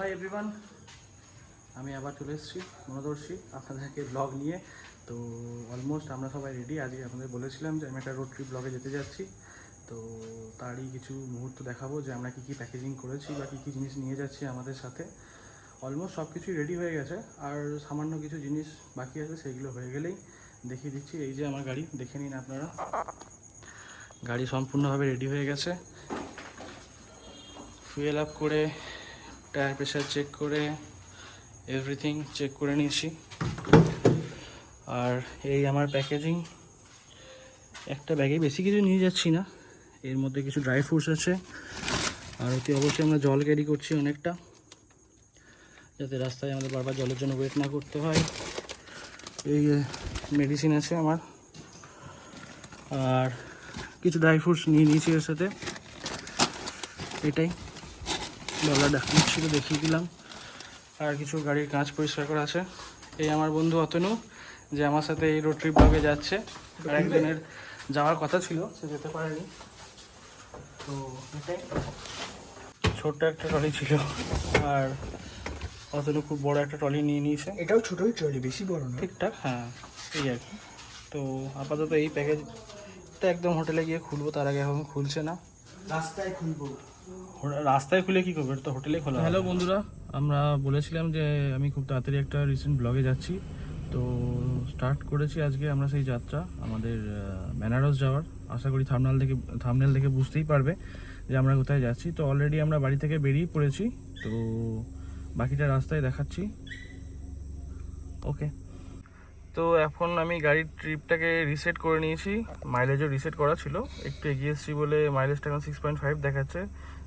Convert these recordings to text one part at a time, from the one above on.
Hi everyone. আমি আবার চলে এসেছি, মনোদর্শী, আপনাদেরকে ব্লগ নিয়ে। তো অলমোস্ট আমরা সবাই রেডি আজকে আপনাদের বলেছিলাম যে আমি একটা রোড ট্রিপ ব্লগে যেতে যাচ্ছি। তো তারই কিছু মুহূর্ত দেখাবো যে আমরা কী কী প্যাকেজিং করেছি বা কী কী জিনিস নিয়ে যাচ্ছি আমাদের সাথে। অলমোস্ট সব কিছুই রেডি হয়ে গেছে। আর সামান্য কিছু জিনিস বাকি আছে, সেগুলো হয়ে গেলেই দেখিয়ে দিচ্ছি। এই যে আমার গাড়ি, দেখে নিন আপনারা। গাড়ি সম্পূর্ণভাবে রেডি হয়ে গেছে। ফুয়েল আপ করে টায়ার প্রেশার চেক করে এভরিথিং চেক করে নিয়েছি। আর এই আমার প্যাকেজিং একটা ব্যাগে বেশি কিছু নিয়ে যাচ্ছি না, এর মধ্যে কিছু ড্রাই ফ্রুটস আছে। আর অতি অবশ্যই আমরা জল ক্যারি করছি অনেকটা, যাতে রাস্তায় আমাদের বারবার জলের জন্য ওয়েট না করতে হয়। এই মেডিসিন আছে আমার। আর কিছু ড্রাই ফ্রুটস নিয়ে নিয়েছি এর সাথে। এটাই। বাবা দেখাচ্ছিল দেখিয়ে দিলাম। আর কিছু গাড়ির কাঁচ পরিষ্কার করা আছে। এই আমার বন্ধু অতনু যে আমার সাথে এই রোড ট্রিপ ব্লগে যাচ্ছে। আর একজনের যাওয়ার কথা ছিল সে যেতে পারেনি। তো এটাই। ছোট্ট একটা ট্রলি ছিল। আর অতনু খুব বড় একটা ট্রলি নিয়ে নিয়েছে। এটাও ছোটই ট্রলি বেশি বড় না। ঠিকঠাক হ্যাঁ এই আর কি। তো আপাতত এই প্যাকেজটা একদম হোটেলে গিয়ে খুলবো তার আগে এখন খুলছে না। রাস্তায় খুলবো। রাস্তায় খুলে কি করবে? তো হোটেলে খোলা হ্যালো বন্ধুরা আমরা বলেছিলাম যে আমি খুব তাড়াতাড়ি একটা রিসেন্ট ব্লগে যাচ্ছি। তো স্টার্ট করেছি আজকে আমরা সেই যাত্রা আমাদের বেনারস যাওয়ার। আশা করি থামনাল থেকে থামনেল দেখে বুঝতেই পারবে যে আমরা কোথায় যাচ্ছি। তো অলরেডি আমরা বাড়ি থেকে বেরিয়ে পড়েছি। তো বাকিটা রাস্তায় দেখাচ্ছি। ওকে তো এখন আমি গাড়ির ট্রিপটাকে রিসেট করে নিয়েছি। মাইলেজও রিসেট করা ছিল। একটু এগিয়ে এসেছি বলে মাইলেজটা এখন সিক্স পয়েন্ট ফাইভ দেখাচ্ছে।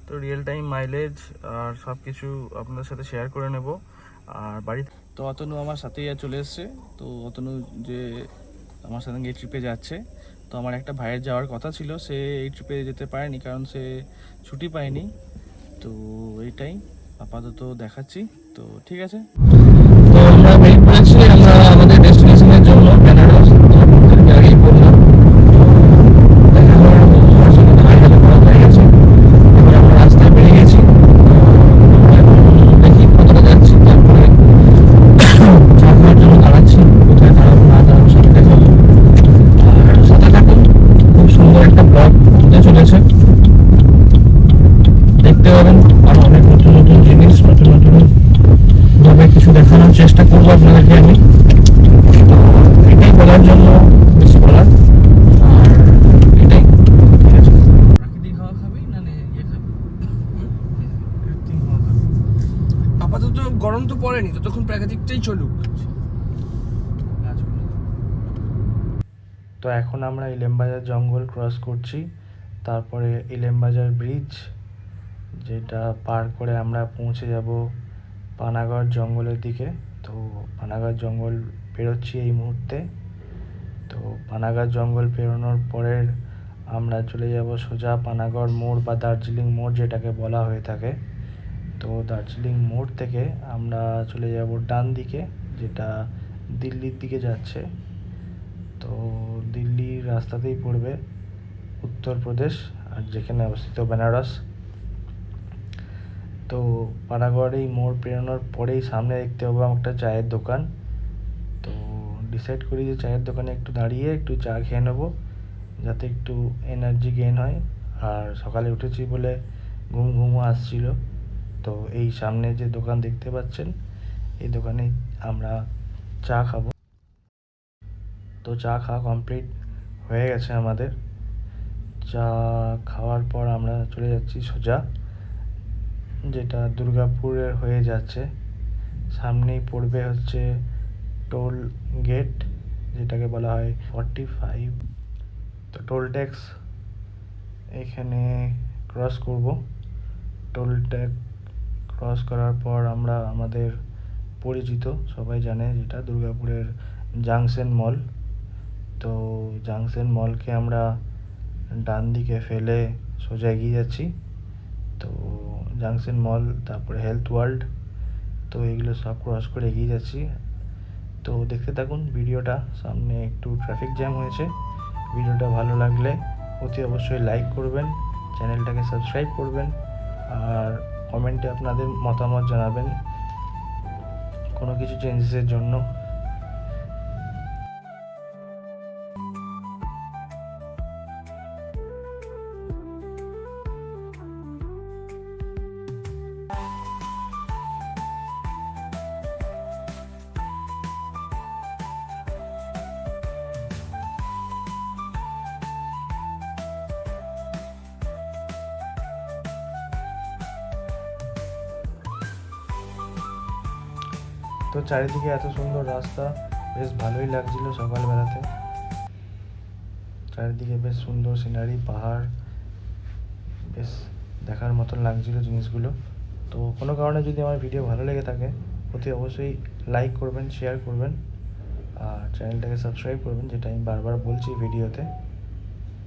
তো রিয়েল টাইম মাইলেজ আর সব কিছু আপনাদের সাথে শেয়ার করে নেব। আর বাড়ি তো অতনু আমার সাথেই চলে এসছে। তো অতনু যে আমার সাথে এই ট্রিপে যাচ্ছে, তো আমার একটা ভাইয়ের যাওয়ার কথা ছিল, সে এই ট্রিপে যেতে পারেনি কারণ সে ছুটি পায়নি। তো এইটাই আপাতত দেখাচ্ছি। তো ঠিক আছে। তো আমরা আমাদের ডেস্টিনেশনের জন্য বেনারস তো আপনাদেরকে আগেই বললাম তো দেখা হওয়ার আমার সঙ্গে দেখা গেলে করা হয়ে গেছে এবার আমরা রাস্তায় বেরিয়ে গেছি তো এখন দেখি কতটা যাচ্ছি তারপরে চা খাওয়ার জন্য দাঁড়াচ্ছি কোথায় দাঁড়াবো না দাঁড়াবো সেটা দেখাবো আর সাথে থাকুন খুব সুন্দর একটা ব্লগ হতে চলেছে দেখতে পাবেন আরও অনেক নতুন নতুন জিনিস নতুন নতুন ভাবে কিছু দেখানোর চেষ্টা করব আপনাদেরকে আমি তো এটাই বলার জন্য বেশি বলার আর এটাই ঠিক আছে প্রাকৃতিক হাওয়া খাবি না নে ইয়ে খাবি কৃত্রিম হাওয়া খাবি আপাতত গরম তো পড়েনি ততক্ষণ প্রাকৃতিকটাই চলুক। তো এখন আমরা ইলেমবাজার জঙ্গল ক্রস করছি। তারপরে ইলেমবাজার ব্রিজ যেটা পার করে আমরা পৌঁছে যাব পানাগড় জঙ্গলের দিকে। তো পানাগড় জঙ্গল পেরোচ্ছি এই মুহূর্তে। তো পানাগড় জঙ্গল পেরোনোর পরের আমরা চলে যাব সোজা পানাগড় মোড় বা দার্জিলিং মোড় যেটাকে বলা হয়ে থাকে। তো দার্জিলিং মোড় থেকে আমরা চলে যাব ডান দিকে, যেটা দিল্লির দিকে যাচ্ছে। তো দিল্লির রাস্তাতেই পড়বে উত্তরপ্রদেশ আর যেখানে অবস্থিত বেনারস। তো পানাগড় এই মোড় পেরোনোর পরেই সামনে দেখতে পাবো একটা চায়ের দোকান। তো ডিসাইড করি যে চায়ের দোকানে একটু দাঁড়িয়ে একটু চা খেয়ে নেব, যাতে একটু এনার্জি গেইন হয়। আর সকালে উঠেছি বলে ঘুম ঘুমও আসছিল। তো এই সামনে যে দোকান দেখতে পাচ্ছেন, এই দোকানে আমরা চা খাব। তো চা খাওয়া কমপ্লিট হয়ে গেছে আমাদের। চা খাওয়ার পর আমরা চলে যাচ্ছি সোজা, যেটা দুর্গাপুরের হয়ে যাচ্ছে। সামনেই পড়বে হচ্ছে টোল গেট, যেটাকে বলা হয় ফর্টি ফাইভ। তো টোল ট্যাক্স এখানে ক্রস করব। টোল ট্যাক্স ক্রস করার পর আমরা আমাদের পরিচিত, সবাই জানে যেটা, দুর্গাপুরের জাংশন মল। তো জাংশন মলকে আমরা ডান দিকে ফেলে সোজা এগিয়ে যাচ্ছি। তো জাংশন মল, তারপরে হেলথ ওয়ার্ল্ড তো এগুলো সব ক্রস করে এগিয়ে যাচ্ছি। তো দেখতে থাকুন ভিডিওটা, সামনে একটু ট্রাফিক জ্যাম হয়েছে। ভিডিওটা ভালো লাগলে অতি অবশ্যই লাইক করবেন চ্যানেলটাকে সাবস্ক্রাইব করবেন। আর কমেন্টে আপনাদের মতামত জানাবেন। কোনো কিছু চেঞ্জেসের জন্য। চারিদিকে এত সুন্দর রাস্তা, বেশ ভালোই লাগছিল সকালবেলাতে। চারিদিকে বেশ সুন্দর সিনারি পাহাড়, বেশ দেখার মতন লাগছিল জিনিসগুলো। তো কোনো কারণে যদি আমার ভিডিও ভালো লেগে থাকে, অতি অবশ্যই লাইক করবেন শেয়ার করবেন, আর চ্যানেলটাকে সাবস্ক্রাইব করবেন, যেটা আমি বারবার বলছি ভিডিওতে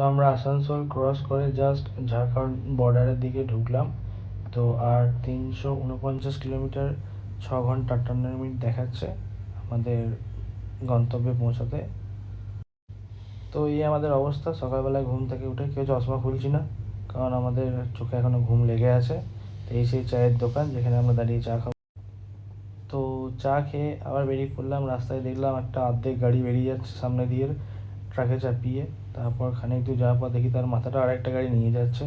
তো আমরা আসানসোল ক্রস করে জাস্ট ঝাড়খণ্ড বর্ডারের দিকে ঢুকলাম। তো আর তিনশো উনপঞ্চাশ কিলোমিটার ছ ঘণ্টা আটান্ন মিনিট দেখাচ্ছে আমাদের গন্তব্যে পৌঁছাতে। তো এই আমাদের অবস্থা, সকালবেলায় ঘুম থেকে উঠে কেউ চশমা খুলছি না, কারণ আমাদের চোখে এখনও ঘুম লেগে আছে। তো এই সেই চায়ের দোকান যেখানে আমরা দাঁড়িয়ে চা খাব। তো চা খেয়ে আবার বেরিয়ে পড়লাম, রাস্তায় দেখলাম একটা অর্ধেক গাড়ি বেরিয়ে যাচ্ছে সামনে দিয়ে। ট্রাকে চাপিয়ে তারপর খানিক দূর যাওয়ার পর দেখি তার মাথাটা আরেকটা গাড়ি নিয়ে যাচ্ছে।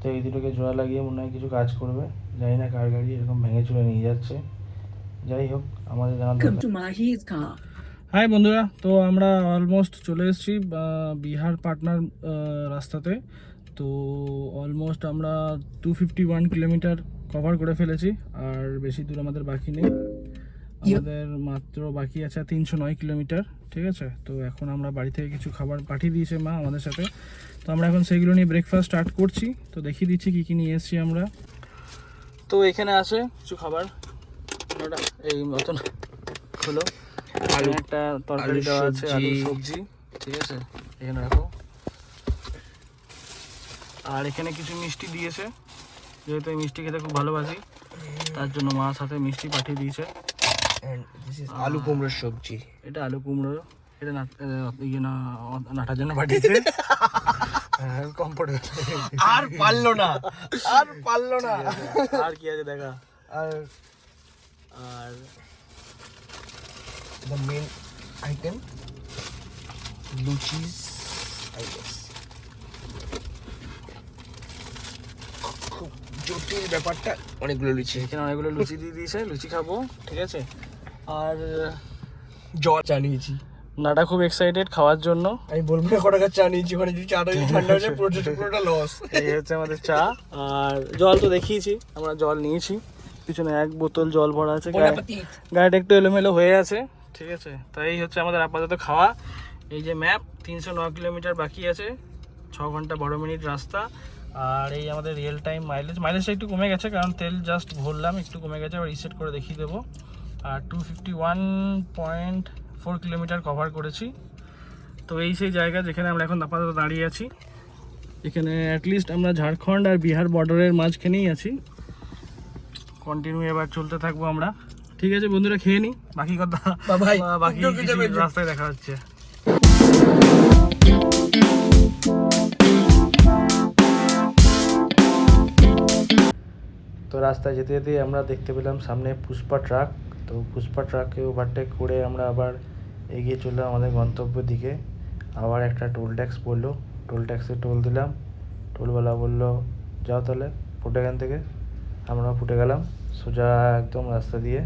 তো এই দুটোকে জোড়া লাগিয়ে মনে হয় কিছু কাজ করবে। জানি না কার গাড়ি এরকম ভেঙে চুরে নিয়ে যাচ্ছে। যাই হোক আমাদের to হাই বন্ধুরা তো আমরা অলমোস্ট চলে এসেছি বিহার পাটনার রাস্তাতে। তো অলমোস্ট আমরা two fifty one kilometre cover করে ফেলেছি আর বেশি দূর আমাদের বাকি নেই। আমাদের মাত্র বাকি আছে তিনশো নয় কিলোমিটার ঠিক আছে? তো এখন আমরা বাড়ি থেকে কিছু খাবার পাঠিয়ে দিয়েছে মা আমাদের সাথে। তো আমরা এখন সেইগুলো নিয়ে ব্রেকফাস্ট স্টার্ট করছি। তো দেখিয়ে দিচ্ছি কী কী নিয়ে এসেছি আমরা। তো এখানে আছে কিছু খাবার। এই মতন হলো। আলু একটা তরকারি দেওয়া আছে আলু সবজি। সবজি ঠিক আছে? এখানে রাখো। আর এখানে কিছু মিষ্টি দিয়েছে। যেহেতু এই মিষ্টি খেতে খুব ভালোবাসি তার জন্য মা সাথে মিষ্টি পাঠিয়ে দিয়েছে। আলু কুমড়োর সবজি। এটা আলু কুমড়ো এটা না ইয়ে না নাটার জন্য পাঠিয়েছে। হ্যাঁ, কমফোর্টেবল আর পারল না। আর পারল না। আর কি আছে দেখা? আর আর the main item luchis I guess খুব জটিল ব্যাপারটা। অনেকগুলো লুচি। এখানে অনেকগুলো লুচি দিয়ে দিয়েছে। লুচি খাব ঠিক আছে? আর জল চা নিয়েছি। নাটা খুব এক্সাইটেড খাওয়ার জন্য। আমি বলব না কটা চা নিয়েছি ওখানে যদি চাটা যদি ঠান্ডা হয়ে যায় পুরোটা পুরোটা লস এই হচ্ছে আমাদের চা। আর জল তো দেখিয়েছি আমরা জল নিয়েছি। পিছনে এক বোতল জল ভরা আছে গাড়িটা একটু এলোমেলো হয়ে আছে ঠিক আছে? তাই হচ্ছে আমাদের আপাতত খাওয়া। এই যে ম্যাপ তিনশো ন কিলোমিটার বাকি আছে ছ ঘণ্টা বারো মিনিট রাস্তা। আর এই আমাদের রিয়েল টাইম মাইলেজ মাইলেজটা একটু কমে গেছে কারণ তেল জাস্ট ভরলাম একটু কমে গেছে আবার রিসেট করে দেখিয়ে দেবো। আর two fifty one point four kilometre cover করেছি। তো এই সেই জায়গা যেখানে আমরা এখন আপাতত দাঁড়িয়ে আছি। এখানে অ্যাটলিস্ট আমরা ঝাড়খণ্ড আর বিহার বর্ডারের মাঝখানেই আছি। কন্টিনিউ এবার চলতে থাকব আমরা। ঠিক আছে বন্ধুরা খেয়ে নিই বাকি কথা ভাই, বাকি। রাস্তায় দেখা হচ্ছে। তো রাস্তায় যেতে যেতে আমরা দেখতে পেলাম সামনে পুষ্পা ট্রাক তো পুষ্পা ট্রাককে ওভারটেক করে আমরা আবার এগিয়ে চললাম আমাদের গন্তব্যের দিকে। আবার একটা টোল ট্যাক্স পড়ল। টোল ট্যাক্সে টোল দিলাম। টোলওয়ালা বলল, যাও তাহলে ফুটে এখান থেকে। আমরা ফুটে গেলাম। সোজা একদম রাস্তা দিয়ে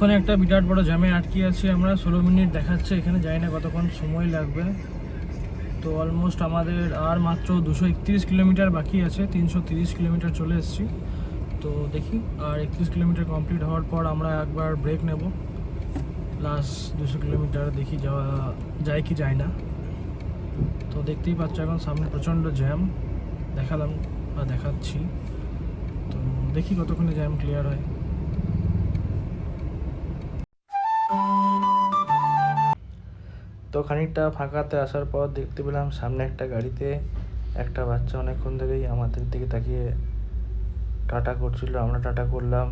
এখন একটা বিরাট বড় জ্যামে আটকে আছি আমরা। ষোলো মিনিট দেখাচ্ছে, এখানে যাই না কতক্ষণ সময় লাগবে। তো অলমোস্ট আমাদের আর মাত্র দুশো একত্রিশ কিলোমিটার বাকি আছে, তিনশো তিরিশ কিলোমিটার চলে এসেছি। তো দেখি, আর একত্রিশ কিলোমিটার কমপ্লিট হওয়ার পর আমরা একবার ব্রেক নেব। লাস্ট দুশো কিলোমিটার দেখি যাওয়া যায় কি যায় না। তো দেখতেই পাচ্ছ এখন সামনে প্রচণ্ড জ্যাম, দেখালাম বা দেখাচ্ছি। তো দেখি কতক্ষণে জ্যাম ক্লিয়ার হয়। তো খানিকটা ফাঁকাতে আসার পর দেখতে পেলাম সামনে একটা গাড়িতে একটা বাচ্চা অনেকক্ষণ ধরেই আমাদের দিকে তাকিয়ে টাটা করছিল আমরা টাটা করলাম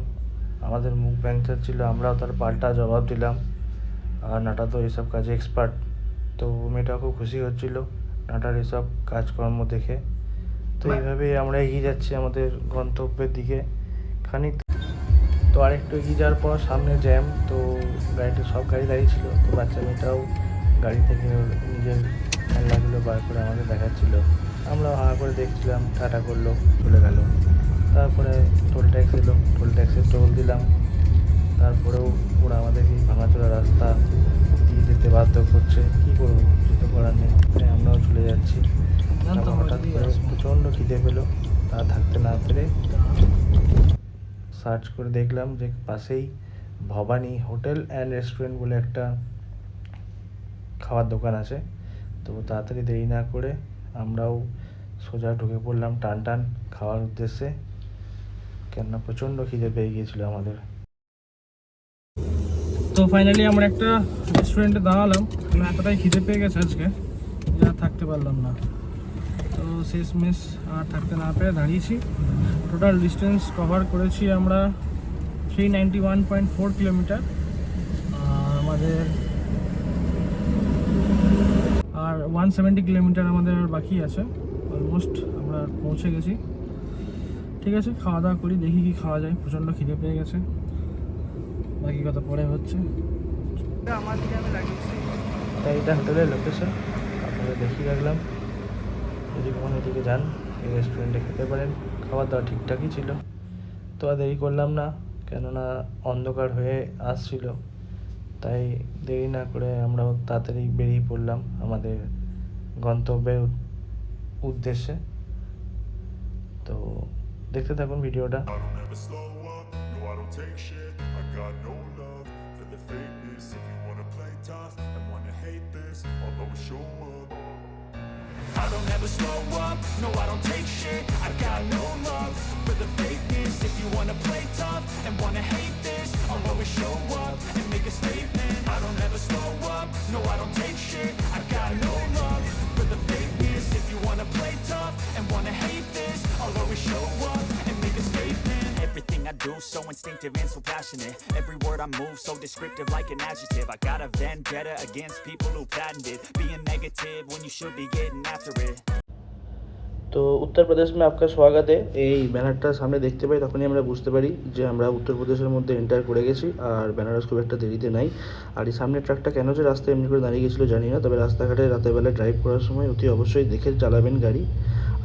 আমাদের মুখ ব্যাংচার ছিল আমরাও তার পাল্টা জবাব দিলাম আর নাটা তো এসব কাজে এক্সপার্ট তো মেয়েটা খুব খুশি হচ্ছিল নাটার এসব কাজকর্ম দেখে। তো এইভাবেই আমরা এগিয়ে যাচ্ছি আমাদের গন্তব্যের দিকে। খানিক তো আরেকটু এগিয়ে যাওয়ার পর সামনে জ্যাম তো গাড়িটা সব গাড়ি দাঁড়িয়ে ছিল তো বাচ্চা মেয়েটাও গাড়ি থেকে নিজের খেলনাগুলো বার করে আমাদের দেখাচ্ছিল। আমরা হা করে দেখছিলাম টাটা করল চলে গেল। তারপরে টোল ট্যাক্স এলো টোল ট্যাক্সে টোল দিলাম। তারপরেও ওরা আমাদেরকে ভাঙাচোরা রাস্তা দিয়ে যেতে বাধ্য করছে। কী করব? কিছু করার নেই। আমরাও চলে যাচ্ছি। হঠাৎ করে প্রচণ্ড খিদে পেল। তা থাকতে না পেরে সার্চ করে দেখলাম যে পাশেই ভবানী হোটেল অ্যান্ড রেস্টুরেন্ট বলে একটা খাওয়ার দোকান আছে। তো তাড়াতাড়ি দেরি না করে আমরাও সোজা ঢুকে পড়লাম টান টান খাওয়ার উদ্দেশ্যে। কেননা প্রচণ্ড খিদে পেয়ে গিয়েছিল আমাদের। তো ফাইনালি আমরা একটা রেস্টুরেন্টে দাঁড়ালাম। এতটাই খিদে পেয়ে গেছে আজকে যা থাকতে পারলাম না। তো শেষ মেশ আর থাকতে না পেরে দাঁড়িয়েছি। টোটাল ডিস্টেন্স কভার করেছি আমরা three ninety one point four kilometre আমাদের আর ওয়ান সেভেন্টি কিলোমিটার আমাদের আর বাকি আছে। অলমোস্ট আমরা পৌঁছে গেছি। ঠিক আছে, খাওয়া দাওয়া করি, দেখি কি খাওয়া যায়। প্রচণ্ড খিদে পেয়ে গেছে। বাকি কথা পরে হচ্ছে। আমার তাই এটা হোটেলের লোকেশন আপনাদের দেখিয়ে রাখলাম। যদি কখনো এদিকে যান, এই রেস্টুরেন্টে খেতে পারেন। খাবার দাওয়া ঠিকঠাকই ছিল। তো আর দেরি করলাম না, কেননা অন্ধকার হয়ে আসছিল। তাই দেরি না করে আমরাও তাড়াতাড়ি বেরিয়ে পড়লাম আমাদের গন্তব্যের উদ্দেশ্যে তো দেখতে থাকুন ভিডিওটা I don't ever slow up, no I don't take shit. I got no love for the fakeness. If you wanna play tough and wanna hate this, I'll always show up. I don't ever slow up, no I don't take shit I got no love for the fakeness If you wanna play tough and wanna hate this I'll always show up and make a statement I don't ever slow up, no I don't take do so instinctive and so passionate. Every word I move, so descriptive, like an adjective. I got a vendetta against people who patented Being negative when you should be getting after it. তো উত্তরপ্রদেশ মে আপনার স্বাগত। এই ব্যানারটা সামনে দেখতে পাই, তখনই আমরা বুঝতে পারি যে আমরা উত্তরপ্রদেশের মধ্যে এন্টার করে গেছি, আর বেনারস খুব একটা দেরিতে নাই। আর এই সামনের ট্রাকটা কেন যে রাস্তায় এমনি করে দাঁড়িয়ে গেছিল জানি না, তবে রাস্তাঘাটে রাতের বেলা ড্রাইভ করার সময় অতি অবশ্যই দেখে চালাবেন গাড়ি।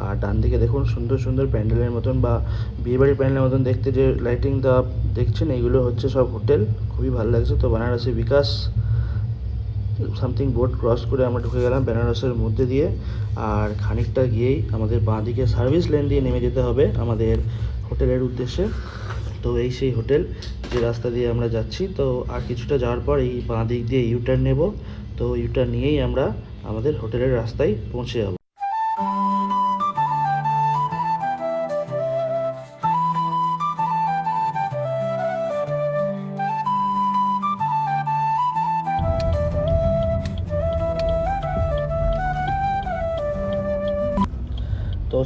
আর ডান দিকে দেখুন, সুন্দর সুন্দর প্যান্ডেলের মতন বা বিয়েবাড়ির প্যান্ডেলের মতন দেখতে যে লাইটিং দেওয়া দেখছেন, এইগুলো হচ্ছে সব হোটেল। খুবই ভালো লাগছে তো Benarasi Bikash. Something boat cross করে আমরা ঢুকে গেলাম বেনারসের মধ্যে দিয়ে। আর খানিকটা গিয়েই আমাদের বাঁ দিকে সার্ভিস লেন দিয়ে নেমে যেতে হবে আমাদের হোটেলের উদ্দেশ্যে। তো এই সেই হোটেল যে রাস্তা দিয়ে আমরা যাচ্ছি। তো আর কিছুটা যাওয়ার পর এই বাঁ দিক দিয়ে ইউটার্ন নেব। তো ইউটার্ন নিয়েই আমরা আমাদের হোটেলের রাস্তায় পৌঁছে যাব।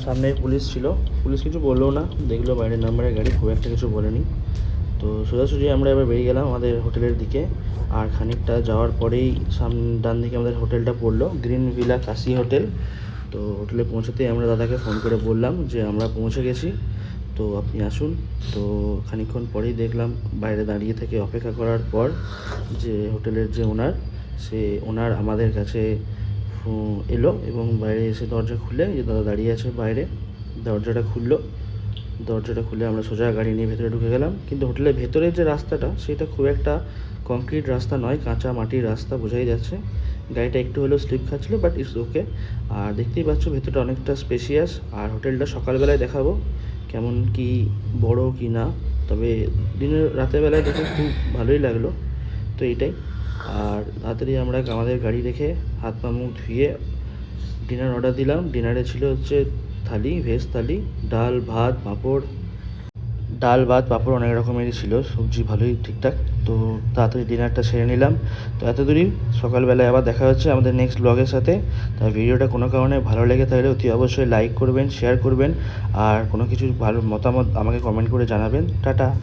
সামনে পুলিশ ছিল। পুলিশ কিছু বলল না। দেখল বাইরের নাম্বারের গাড়ি, খুব একটা কিছু বলেনি। তো সোজাসুজি আমরা এবার বেরিয়ে গেলাম আমাদের হোটেলের দিকে। আর খানিকটা যাওয়ার পরেই সাম ডান দিকে আমাদের হোটেলটা পড়ল, গ্রিন ভিলা কাশি হোটেল। তো হোটেলে পৌঁছতেই আমরা দাদাকে ফোন করে বললাম যে, আমরা পৌঁছে গেছি। তো আপনি আসুন। তো খানিকক্ষণ পরেই দেখলাম বাইরে দাঁড়িয়ে থেকে অপেক্ষা করার পর যে হোটেলের যে ওনার, সে ওনার আমাদের কাছে এলো এবং বাইরে এসে দরজা খুলে যে দাদা দাঁড়িয়ে আছে বাইরে, দরজাটা খুললো। দরজাটা খুলে আমরা সোজা গাড়ি নিয়ে ভেতরে ঢুকে গেলাম। কিন্তু হোটেলের ভেতরের যে রাস্তাটা, সেটা খুব একটা কংক্রিট রাস্তা নয়, কাঁচা মাটির রাস্তা বোঝাই যাচ্ছে। গাড়িটা একটু হলেও স্লিপ খাচ্ছিলো বাট ইটস ওকে আর দেখতেই পাচ্ছ ভেতরটা অনেকটা স্পেশিয়াস আর হোটেলটা সকালবেলায় দেখাবো, কেমন কি বড় কি না। তবে দিনের রাতের বেলায় দেখে খুব ভালোই লাগল। তো এইটাই আর তাড়াতাড়ি আমরা আমাদের গাড়ি রেখে হাত পা মুখ ধুয়ে ডিনার অর্ডার দিলাম। ডিনারে ছিল হচ্ছে থালি ভেজ থালি, ডাল, ভাত, পাঁপড়। ডাল, ভাত, পাঁপড় অনেক রকমেরই ছিল, সবজি ভালোই, ঠিকঠাক। তো তাড়াতাড়ি ডিনারটা সেরে নিলাম। তো এতদূরই সকালবেলায় আবার দেখা হচ্ছে আমাদের নেক্সট ব্লগের সাথে। তাই ভিডিওটা কোনো কারণে ভালো লেগে থাকলে অতি অবশ্যই লাইক করবেন শেয়ার করবেন। আর কোনো কিছু ভালো মতামত আমাকে কমেন্ট করে জানাবেন। টাটা।